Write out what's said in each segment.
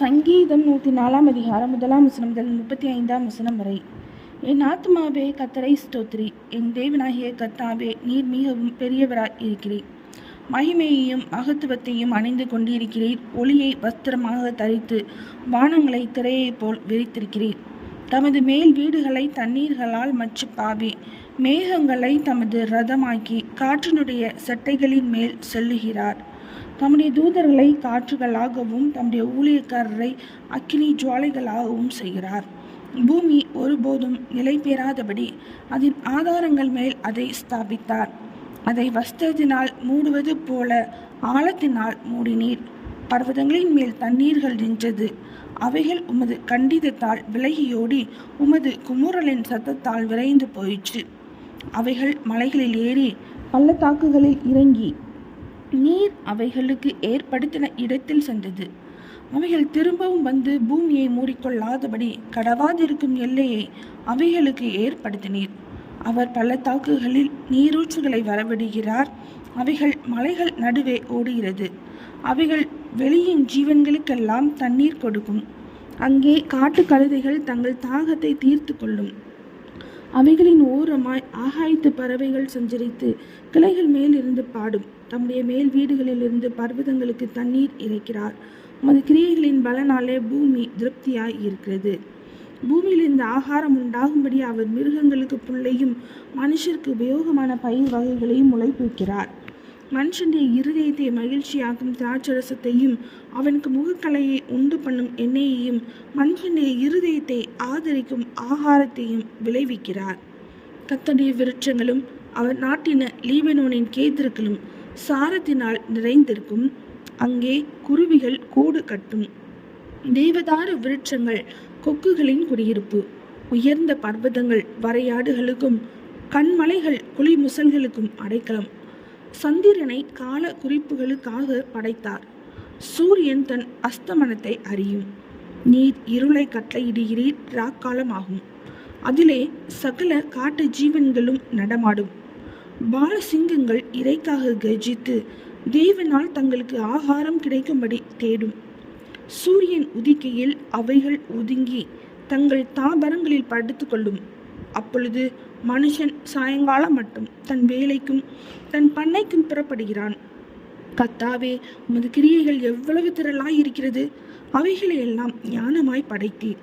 சங்கீதம் நூற்றி நாலாம் அதிகாரம் முதலாம் வசனம் முதல் முப்பத்தி ஐந்தாம் வசனம் வரை. என் ஆத்மாவே கத்தரை ஸ்தோத்ரி. என் தேவனாகிய கத்தாவே நீர் மிகவும் பெரியவராய் இருக்கிறீர். மகிமையையும் மகத்துவத்தையும் அணிந்து கொண்டிருக்கிறீர். ஒளியை வஸ்திரமாக தரித்து வானங்களை திரையைப் போல் விரித்திருக்கிறீர். தமது மேல் வீடுகளை தண்ணீர்களால் மச்சு பாவி மேகங்களை தமது ரதமாக்கி காற்றினுடைய சட்டைகளின் மேல் செல்லுகிறார். தம்முடைய தூதர்களை காற்றுகளாகவும் தம்முடைய ஊழியக்காரரை அக்கினி ஜுவாலைகளாகவும் செய்கிறார். பூமி ஒருபோதும் நிலை பெறாதபடி அதன் ஆதாரங்கள் மேல் அதை ஸ்தாபித்தார். அதை வஸ்திரத்தினால் மூடுவது போல ஆழத்தினால் மூடினீர். பர்வதங்களின் மேல் தண்ணீர்கள் நின்றது. அவைகள் உமது கண்டிதத்தால் விலகியோடி உமது குமுறலின் சத்தத்தால் விரைந்து போயிற்று. அவைகள் மலைகளில் ஏறி பள்ளத்தாக்குகளில் இறங்கி நீர் அவைகளுக்கு ஏற்படுத்தின இடத்தில் சென்றது. அவைகள் திரும்பவும் வந்து பூமியை மூடிக்கொள்ளாதபடி கடவாதிருக்கும் எல்லையை அவைகளுக்கு ஏற்படுத்தினீர். அவர் பள்ளத்தாக்குகளில் நீரூற்றுகளை வரவிடுகிறார். அவைகள் மலைகள் நடுவே ஓடுகிறது. அவைகள் வெளியின் ஜீவன்களுக்கெல்லாம் தண்ணீர் கொடுக்கும். அங்கே காட்டு கழுதைகள் தங்கள் தாகத்தை தீர்த்து கொள்ளும். அவைகளின் ஓரமாய் ஆகாயத்து பறவைகள் சஞ்சரித்து கிளைகள் மேல் இருந்து பாடும். தம்முடைய மேல் வீடுகளிலிருந்து பர்வதங்களுக்கு தண்ணீர் இறைக்கிறார். உமது கிரியைகளின் பலனாலே பூமி திருப்தியாய் இருக்கிறது. பூமியிலிருந்து ஆகாரம் உண்டாகும்படி அவர் மிருகங்களுக்கு புல்லையும் மனுஷருக்கு உபயோகமான பயிர் வகைகளையும் முளைப்பிக்கிறார். மனுஷனுடைய இருதயத்தை மகிழ்ச்சியாக்கும் திராட்சரசத்தையும் அவனுக்கு முகக்கலையை உண்டு பண்ணும் எண்ணெயையும் மனுஷனுடைய இருதயத்தை ஆதரிக்கும் ஆகாரத்தையும் விளைவிக்கிறார். கத்தடைய விருட்சங்களும் அவர் நாட்டின லீபனோனின் கேத்திருக்களும் சாரத்தினால் நிறைந்திருக்கும். அங்கே குருவிகள் கூடு கட்டும். தேவதார விருட்சங்கள் கொக்குகளின் குடியிருப்பு. உயர்ந்த பர்வதங்கள் வரையாடுகளுக்கும் கண்மலைகள் குளிமுசல்களுக்கும் அடைக்கலம். சந்திரனை கால குறிப்புகளுக்காக படைத்தார். சூரியன் தன் அஸ்தமனத்தை அறியும். நீர் இருளை கட்டளையிடுகிறீர் ராக்காலமாகும். அதிலே சகல காட்டு ஜீவன்களும் நடமாடும். பாலசிங்கங்கள் இறைக்காக கர்ஜித்து தேவனால் தங்களுக்கு ஆகாரம் கிடைக்கும்படி தேடும். சூரியன் உதிக்கையில் அவைகள் ஒதுங்கி தங்கள் தாபரங்களில் படுத்துக்கொள்ளும் அப்பொழுது மனுஷன் சாயங்காலம் மட்டும் தன் வேலைக்கும் தன் பண்ணைக்கும் புறப்படுகிறான். கத்தாவே உமது கிரியைகள் எவ்வளவு திரளாய் இருக்கிறது அவைகளை எல்லாம் ஞானமாய் படைத்தீர்.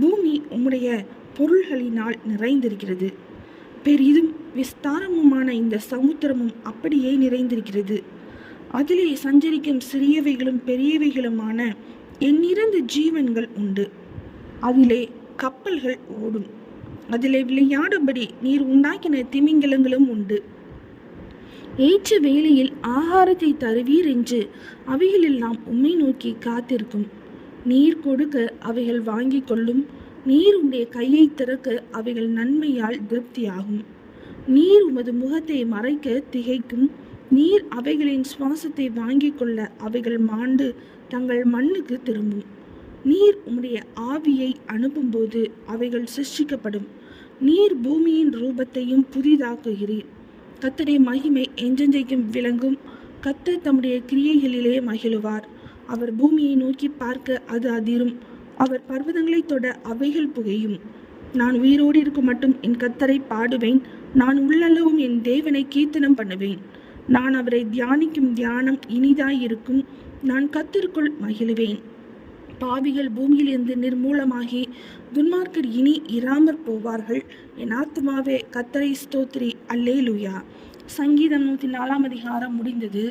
பூமி உம்முடைய பொருள்களினால் நிறைந்திருக்கிறது. பெரிதும் விஸ்தாரமுமான இந்த சமுத்திரமும் அப்படியே நிறைந்திருக்கிறது. அதிலே சஞ்சரிக்கும் சிறியவைகளும் பெரியவைகளுமான எண்ணிறந்த ஜீவன்கள் உண்டு. அதிலே கப்பல்கள் ஓடும். அதிலே விளையாடும்படி நீர் உண்டாக்கின திமிங்கலங்களும் உண்டு. ஏற்ற வேளையில் ஆகாரத்தை தருவீர் என்று அவைகளெல்லாம் உம்மை நோக்கி காத்திருக்கும். நீர் கொடுக்க அவைகள் வாங்கி கொள்ளும். நீர் உடைய கையை திறக்க அவைகள் நன்மையால் திருப்தியாகும். நீர் உமது முகத்தை மறைக்க திகைக்கும். நீர் அவைகளின் சுவாசத்தை வாங்கி கொள்ள அவைகள் மாண்டு தங்கள் மண்ணுக்கு திரும்பும். நீர் உம்முடைய ஆவியை அனுப்பும்போது அவைகள் சிருஷ்டிக்கப்படும். நீர் பூமியின் ரூபத்தையும் புதிதாக்குகிறீர். கத்தடைய மகிமை எஞ்செஞ்சைக்கும் விளங்கும். கத்தர் தம்முடைய கிரியைகளிலே மகிழுவார். அவர் பூமியை நோக்கி பார்க்க அது அதிரும். அவர் பர்வதங்களை தொட அவைகள் புகையும். நான் உயிரோடு இருக்க மட்டும் என் கத்தரை பாடுவேன். நான் உள்ளளவும் என் தேவனை கீர்த்தனம் பண்ணுவேன். நான் அவரை தியானிக்கும் தியானம் இனிதாயிருக்கும். நான் கத்திற்குள் மகிழுவேன். பாவிகள் பூமியிலிருந்து நிர்மூலமாகி துன்மார்க்கர் இனி இராமற் போவார்கள். என் ஆத்மாவே கத்தரை ஸ்தோத்ரி அல்லேலுயா. சங்கீதம் நூற்றி நாலாம் அதிகாரம் முடிந்தது.